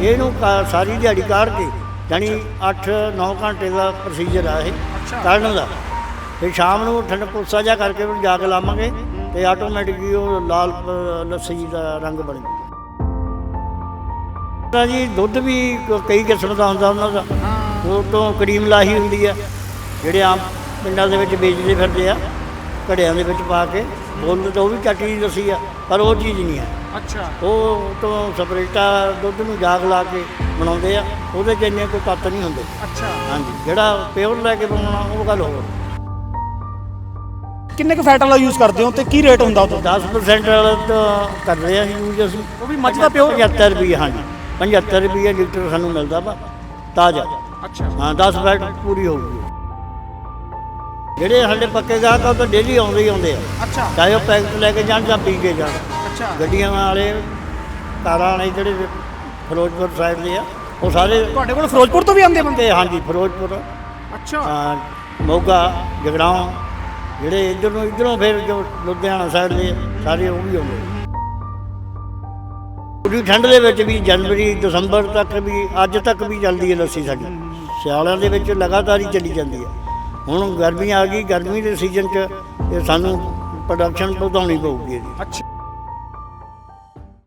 ਇਹਨੂੰ ਕਾ- ਸਾਰੀ ਦਿਹਾੜੀ ਕਾੜ ਕੇ ਜਾਣੀ 8-9 ਘੰਟੇ ਦਾ ਪ੍ਰੋਸੀਜਰ ਆ ਇਹ। ਕਾਢਣ ਦਾ। ਫਿਰ ਸ਼ਾਮ ਨੂੰ ਠੰਡ ਕੋਸਾ ਜਾ ਕਰਕੇ ਉਹਨੂੰ ਜਾ ਕੇ ਲਾਵਾਂਗੇ ਤੇ ਆਟੋਮੈਟਿਕਲੀ ਉਹ ਲਾਲ ਪ- ਲੱਸੀ ਦਾ ਰੰਗ ਬਣ। ਤਾਂ ਜੀ ਦੁੱਧ ਵੀ ਕ- ਕਈ ਕਿਸਮ ਦਾ ਹੁੰਦਾ ਉਹਨਾਂ ਦਾ। ਉਹ ਤੋਂ ਕਰੀਮ ਲਾਹੀ ਹੁੰਦੀ ਆ ਜਿਹੜੇ ਆਮ ਪਿੰਡਾਂ ਦੇ ਵਿੱਚ ਵੇਚਦੇ ਫਿਰਦੇ ਆ ਘੜਿਆਂ ਦੇ ਵਿੱਚ ਪਾ ਕੇ ਬੋਲ ਤਾਂ ਉਹ ਵੀ ਚੱਟੀ ਦੀ ਲੱਸੀ ਆ ਪਰ ਉਹ ਚੀਜ਼ ਨਹੀਂ ਆ। ਅੱਛਾ। ਉਹ ਤੋਂ ਸਪਰੇਟਾ ਦੁੱਧ ਨੂੰ ਜਾਗ ਲਾ ਕੇ ਬਣਾਉਂਦੇ ਆ ਉਹਦੇ 'ਚ ਇੰਨੇ ਕੋਈ ਤੱਤ ਨਹੀਂ ਹੁੰਦੇ। ਅੱਛਾ। ਹਾਂਜੀ ਜਿਹੜਾ ਪਿਓਰ ਲੈ ਕੇ ਬਣਾਉਣਾ ਉਹ ਗੱਲ ਹੋਰ। ਕਿੰਨੇ ਕੁ ਫੈਟ ਵਾਲਾ ਯੂਜ਼ ਕਰਦੇ ਹੋ ਤੇ ਕੀ ਰੇਟ ਹੁੰਦਾ ਉਹਦਾ 10% ਵਾਲਾ ਤਾਂ ਕਰ ਰਹੇ ਆ ਯੂਜ਼ ਅਸੀਂ। ਉਹ ਵੀ ਮੱਝ ਦਾ ਪਿਓਰ? 75 ਰੁਪਏ ਹਾਂਜੀ। 75 ਰੁਪਏ ਲੀਟਰ ਸਾਨੂੰ ਮਿਲਦਾ ਵਾ ਤਾਜ਼ਾ। ਅੱਛਾ। ਹਾਂ 10 ਫੈਟ ਪੂਰੀ ਹੋਊਗੀ। ਜਿਹੜੇ ਸਾਡੇ ਪੱਕੇ ਗਾਹਕ ਆ ਉਹ ਤਾਂ ਡੇਲੀ ਆਉਂਦੇ ਹੀ ਆਉਂਦੇ ਆ। ਅੱਛਾ। ਚਾਹੇ ਉਹ ਪੈਕਟ ਲੈ ਕੇ ਜਾਣ ਜਾਂ ਪੀ ਕੇ ਜਾਣ। ਅੱਛਾ। ਗੱਡੀਆਂ ਵਾਲੇ ਕਾਰਾਂ ਵਾਲੇ ਜਿਹੜੇ ਫਿਰੋਜ਼ਪੁਰ ਸਾਈਡ ਦੇ ਆ ਉਹ ਸਾਰੇ ਤੁਹਾਡੇ ਕੋਲ ਫਿਰੋਜ਼ਪੁਰ ਤੋਂ ਵੀ ਆਉਂਦੇ ਬੰਦੇ? ਤੇ ਹਾਂਜੀ ਫਿਰੋਜ਼ਪੁਰ। ਅੱਛਾ। ਹਾਂ, ਮੋਗਾ ਜਗਰਾਉਂ ਜਿਹੜੇ ਇੱਧਰ ਨੂੰ ਇੱਧਰੋਂ ਫਿਰ ਜੋ ਲੁਧਿਆਣਾ ਸਾਈਡ ਦੇ ਸਾਰੇ ਉਹ ਵੀ ਆਉਂਦੇ। ਪੂਰੀ ਠੰਡ ਦੇ ਵਿੱਚ ਵੀ ਜਨਵਰੀ ਦਸੰਬਰ ਤੱਕ ਵੀ ਅੱਜ ਤੱਕ ਵੀ ਚੱਲਦੀ ਹੈ ਲੱਸੀ ਸਾਡੀ। ਸਿਆਲਾਂ ਦੇ ਵਿੱਚ ਲਗਾਤਾਰ ਹੀ ਚੱਲੀ ਜਾਂਦੀ ਹੈ। ਹੁਣ ਗਰਮੀ ਆ ਗਈ ਗਰਮੀ ਦੇ ਸੀਜ਼ਨ 'ਚ ਇਹ ਸਾਨੂੰ ਪ੍ਰੋਡਕਸ਼ਨ ਵਧਾਉਣੀ ਪਊਗੀ ਇਹਦੀ। ਅੱਛਾ।